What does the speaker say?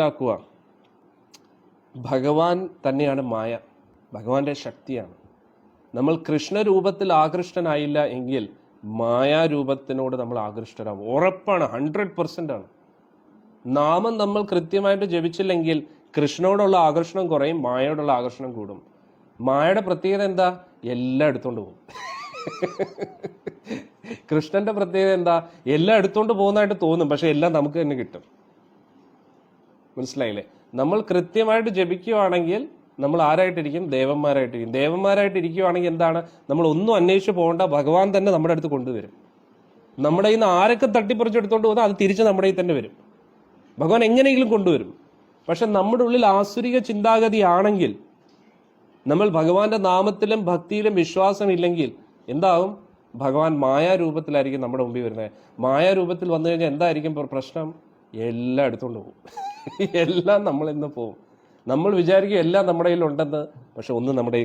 മനസ്സിലാക്കുക. ഭഗവാൻ തന്നെയാണ് മായ. ഭഗവാന്റെ ശക്തിയാണ്. നമ്മൾ കൃഷ്ണരൂപത്തിൽ ആകൃഷ്ടനായില്ല എങ്കിൽ മായാരൂപത്തിനോട് നമ്മൾ ആകൃഷ്ടരാകും ഉറപ്പാണ് ഹൺഡ്രഡ് പെർസെന്റ് ആണ്. നാമം നമ്മൾ കൃത്യമായിട്ട് ജപിച്ചില്ലെങ്കിൽ കൃഷ്ണനോടുള്ള ആകർഷണം കുറയും മായയോടുള്ള ആകർഷണം കൂടും. മായയുടെ പ്രത്യേകത എന്താ? എല്ലാം എടുത്തുകൊണ്ട് പോകും. കൃഷ്ണന്റെ പ്രത്യേകത എന്താ? എല്ലാം എടുത്തുകൊണ്ട് പോകുന്നതായിട്ട് തോന്നും പക്ഷെ എല്ലാം നമുക്ക് തന്നെ കിട്ടും. മനസ്സിലായില്ലേ? നമ്മൾ കൃത്യമായിട്ട് ജപിക്കുകയാണെങ്കിൽ നമ്മൾ ആരായിട്ടിരിക്കും? ദേവന്മാരായിട്ടിരിക്കും. ദേവന്മാരായിട്ടിരിക്കുവാണെങ്കിൽ എന്താണ്? നമ്മൾ ഒന്നും അന്വേഷിച്ച് പോകേണ്ട. ഭഗവാൻ തന്നെ നമ്മുടെ അടുത്ത് കൊണ്ടുവരും. നമ്മുടെ ഇന്ന് ആരൊക്കെ തട്ടിപ്പറിച്ചെടുത്തോണ്ട് പോകുന്നത് അത് തിരിച്ച് നമ്മുടെ തന്നെ വരും. ഭഗവാൻ എങ്ങനെയെങ്കിലും കൊണ്ടുവരും. പക്ഷെ നമ്മുടെ ഉള്ളിൽ ആസുരിക ചിന്താഗതിയാണെങ്കിൽ നമ്മൾ ഭഗവാന്റെ നാമത്തിലും ഭക്തിയിലും വിശ്വാസം ഇല്ലെങ്കിൽ എന്താവും? ഭഗവാൻ മായാരൂപത്തിലായിരിക്കും നമ്മുടെ മുമ്പിൽ വരുന്നത്. മായാരൂപത്തിൽ വന്നു കഴിഞ്ഞാൽ എന്തായിരിക്കും പ്രശ്നം? എല്ലാം എടുത്തുകൊണ്ട് പോകും. എല്ലാം നമ്മൾ ഇന്ന് പോകും നമ്മൾ വിചാരിക്കും എല്ലാം നമ്മുടെ കയ്യിൽ ഉണ്ടെന്ന് പക്ഷെ ഒന്നും നമ്മുടെ കയ്യിൽ